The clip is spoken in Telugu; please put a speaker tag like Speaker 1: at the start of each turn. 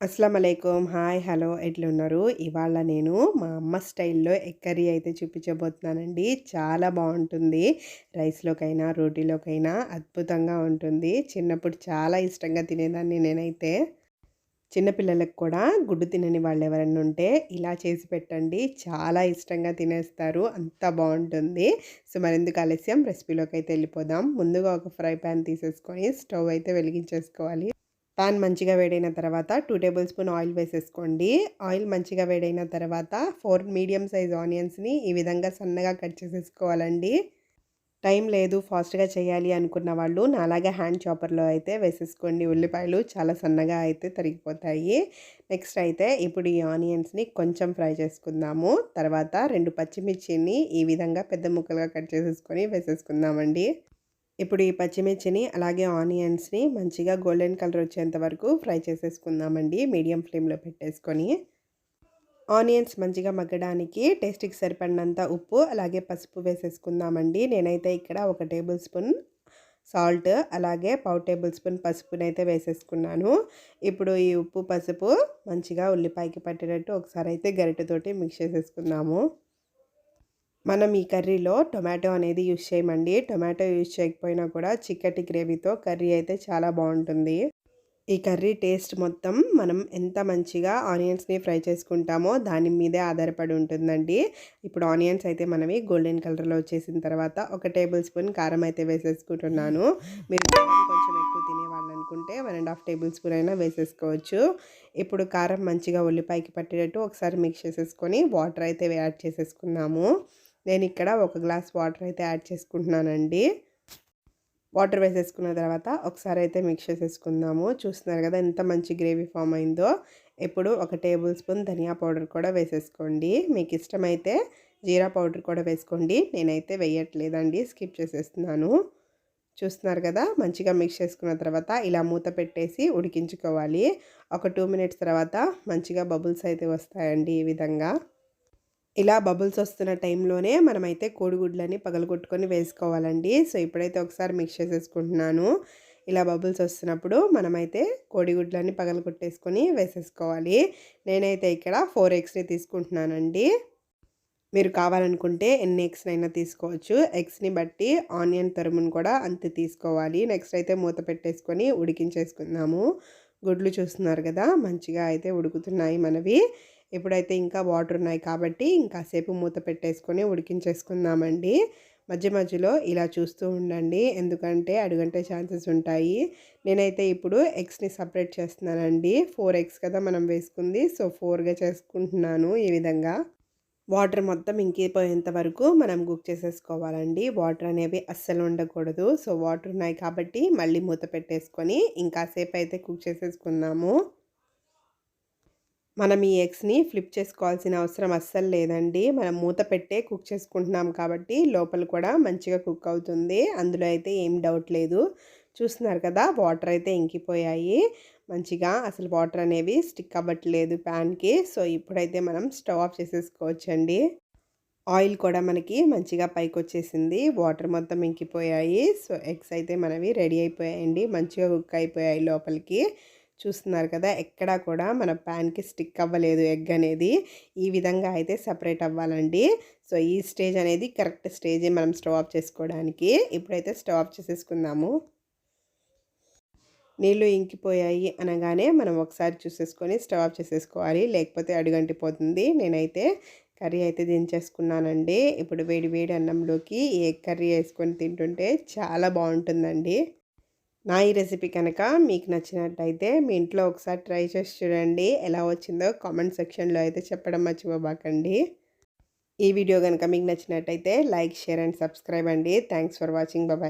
Speaker 1: అస్సలం హాయ్ హలో ఎట్లున్నారు? ఇవాళ నేను మా అమ్మ స్టైల్లో ఎగ్ కర్రీ అయితే చూపించబోతున్నానండి చాలా బాగుంటుంది. రైస్లోకైనా రోటీలోకైనా అద్భుతంగా ఉంటుంది. చిన్నప్పుడు చాలా ఇష్టంగా తినేదాన్ని నేనైతే. చిన్నపిల్లలకు కూడా గుడ్డు తినని వాళ్ళు ఎవరైనా ఉంటే ఇలా చేసి పెట్టండి. చాలా ఇష్టంగా తినేస్తారు. అంత బాగుంటుంది. సో మరెందుకు ఆలస్యం? రెసిపీలోకి అయితే వెళ్ళిపోదాం. ముందుగా ఒక ఫ్రై ప్యాన్ తీసేసుకొని స్టవ్ అయితే వెలిగించేసుకోవాలి. పాన్ మంచిగా వేడైన తర్వాత టూ టేబుల్ స్పూన్ ఆయిల్ వేసేసుకోండి. ఆయిల్ మంచిగా వేడైన తర్వాత ఫోర్ మీడియం సైజ్ ఆనియన్స్ని ఈ విధంగా సన్నగా కట్ చేసేసుకోవాలండి. టైం లేదు ఫాస్ట్గా చేయాలి అనుకున్న వాళ్ళు నాలాగే హ్యాండ్ చాపర్లో అయితే వేసేసుకోండి. ఉల్లిపాయలు చాలా సన్నగా అయితే తరిగిపోతాయి. నెక్స్ట్ అయితే ఇప్పుడు ఈ ఆనియన్స్ని కొంచెం ఫ్రై చేసుకుందాము. తర్వాత రెండు పచ్చిమిర్చిని ఈ విధంగా పెద్ద ముక్కలుగా కట్ చేసేసుకొని వేసేసుకుందామండి. ఇప్పుడు ఈ పచ్చిమిర్చిని అలాగే ఆనియన్స్ని మంచిగా గోల్డెన్ కలర్ వచ్చేంత వరకు ఫ్రై చేసేసుకుందామండి మీడియం ఫ్లేమ్లో పెట్టేసుకొని. ఆనియన్స్ మంచిగా మగ్గడానికి టేస్ట్కి సరిపడినంత ఉప్పు అలాగే పసుపు వేసేసుకుందామండి. నేనైతే ఇక్కడ ఒక టేబుల్ స్పూన్ సాల్ట్ అలాగే పావు టేబుల్ స్పూన్ పసుపునైతే వేసేసుకున్నాను. ఇప్పుడు ఈ ఉప్పు పసుపు మంచిగా ఉల్లిపాయకి పట్టినట్టు ఒకసారి అయితే గరిటెతోటి మిక్స్ చేసేసుకుందాము. మనం ఈ కర్రీలో టొమాటో అనేది యూజ్ చేయమండి. టొమాటో యూజ్ చేయకపోయినా కూడా చిక్కటి గ్రేవీతో కర్రీ అయితే చాలా బాగుంటుంది. ఈ కర్రీ టేస్ట్ మొత్తం మనం ఎంత మంచిగా ఆనియన్స్ని ఫ్రై చేసుకుంటామో దాని మీదే ఆధారపడి ఉంటుందండి. ఇప్పుడు ఆనియన్స్ అయితే మనవి గోల్డెన్ కలర్లో వచ్చేసిన తర్వాత ఒక టేబుల్ స్పూన్ కారం అయితే వేసేసుకుంటున్నాను. మీరు కారం కొంచెం ఎక్కువ తినేవాళ్ళు అనుకుంటే one and half table spoon అయినా వేసేసుకోవచ్చు. ఇప్పుడు కారం మంచిగా ఉల్లిపాయకి పట్టేటట్టు ఒకసారి మిక్స్ చేసేసుకొని వాటర్ అయితే యాడ్ చేసేసుకున్నాము నేను ఇక్కడ ఒక గ్లాస్ వాటర్ అయితే యాడ్ చేసుకుంటున్నానండి. వాటర్ వేసేసుకున్న తర్వాత ఒకసారి అయితే మిక్స్ చేసేసుకుందాము. చూస్తున్నారు కదా ఎంత మంచి గ్రేవీ ఫామ్ అయిందో. ఇప్పుడు ఒక టేబుల్ స్పూన్ ధనియా పౌడర్ కూడా వేసేసుకోండి. మీకు ఇష్టమైతే జీరా పౌడర్ కూడా వేసుకోండి. నేనైతే వేయట్లేదండి స్కిప్ చేసేస్తున్నాను. చూస్తున్నారు కదా మంచిగా మిక్స్ చేసుకున్న తర్వాత ఇలా మూత పెట్టేసి ఉడికించుకోవాలి. ఒక టూ మినిట్స్ తర్వాత మంచిగా బబుల్స్ అయితే వస్తాయండి ఈ విధంగా. ఇలా బబుల్స్ వస్తున్న టైంలోనే మనమైతే కోడిగుడ్లని పగలగొట్టుకొని వేసుకోవాలండి. సో ఇప్పుడైతే ఒకసారి మిక్స్ చేసేసుకుంటున్నాను. ఇలా బబుల్స్ వస్తున్నప్పుడు మనమైతే కోడిగుడ్లని పగలగొట్టేసుకొని వేసేసుకోవాలి. నేనైతే ఇక్కడ ఫోర్ ఎగ్స్ని తీసుకుంటున్నానండి. మీరు కావాలనుకుంటే ఎన్ని ఎగ్స్నైనా తీసుకోవచ్చు. ఎగ్స్ని బట్టి ఆనియన్ తరుమును కూడా అంతే తీసుకోవాలి. నెక్స్ట్ అయితే మూత పెట్టేసుకొని ఉడికించేసుకుందాము. గుడ్లు చూస్తున్నారు కదా మంచిగా అయితే ఉడుకుతున్నాయి మనవి. ఇప్పుడైతే ఇంకా వాటర్ ఉన్నాయి కాబట్టి ఇంకాసేపు మూత పెట్టేసుకొని ఉడికించేసుకుందామండి. మధ్య మధ్యలో ఇలా చూస్తూ ఉండండి. ఎందుకంటే అడుగంటే ఛాన్సెస్ ఉంటాయి. నేనైతే ఇప్పుడు ఎగ్స్ని సపరేట్ చేస్తున్నానండి. ఫోర్ ఎగ్స్ కదా మనం వేసుకుంది. సో ఫోర్గా చేసుకుంటున్నాను ఈ విధంగా. వాటర్ మొత్తం ఇంకిపోయేంత వరకు మనం కుక్ చేసేసుకోవాలండి. వాటర్ అనేవి అస్సలు ఉండకూడదు. సో వాటర్ ఉన్నాయి కాబట్టి మళ్ళీ మూత పెట్టేసుకొని ఇంకాసేపు అయితే కుక్ చేసేసుకుందాము. మనం ఈ ఎగ్స్ని ఫ్లిప్ చేసుకోవాల్సిన అవసరం అస్సలు లేదండి. మనం మూత పెట్టే కుక్ చేసుకుంటున్నాం కాబట్టి లోపల కూడా మంచిగా కుక్ అవుతుంది. అందులో అయితే ఏం డౌట్ లేదు. చూస్తున్నారు కదా వాటర్ అయితే ఇంకిపోయాయి. మంచిగా అసలు వాటర్ అనేవి స్టిక్ అవ్వట్లేదు ప్యాన్కి. సో ఇప్పుడైతే మనం స్టవ్ ఆఫ్ చేసేసుకోవచ్చండి. ఆయిల్ కూడా మనకి మంచిగా పైకి వచ్చేసింది వాటర్ మొత్తం ఇంకిపోయాయి. సో ఎగ్స్ అయితే మనవి రెడీ అయిపోయాయండి. మంచిగా కుక్ అయిపోయాయి లోపలికి. చూస్తున్నారు కదా! ఎక్కడా కూడా మన ప్యాన్కి స్టిక్ అవ్వలేదు ఎగ్ అనేది. ఈ విధంగా అయితే సపరేట్ అవ్వాలండి. సో ఈ స్టేజ్ అనేది కరెక్ట్ స్టేజ్ మనం స్టవ్ ఆఫ్ చేసుకోవడానికి. ఇప్పుడైతే స్టవ్ ఆఫ్ చేసేసుకుందాము. నీళ్ళు ఇంకిపోయాయి అనగానే మనం ఒకసారి చూసేసుకొని స్టవ్ ఆఫ్ చేసేసుకోవాలి. లేకపోతే అడుగంటిపోతుంది. నేనైతే కర్రీ అయితే దించేసుకున్నానండి. ఇప్పుడు వేడి వేడి అన్నంలోకి ఏ కర్రీ వేసుకొని తింటుంటే చాలా బాగుంటుందండి. నా ఈ రెసిపీ కనుక మీకు నచ్చినట్టయితే మీ ఇంట్లో ఒకసారి ట్రై చేసి చూడండి. ఎలా వచ్చిందో కామెంట్ సెక్షన్లో అయితే చెప్పడం మర్చిపోబాకండి. ఈ వీడియో కనుక మీకు నచ్చినట్టయితే లైక్ షేర్ అండ్ సబ్స్క్రైబ్ అండి. Thanks for watching. బాబాయ్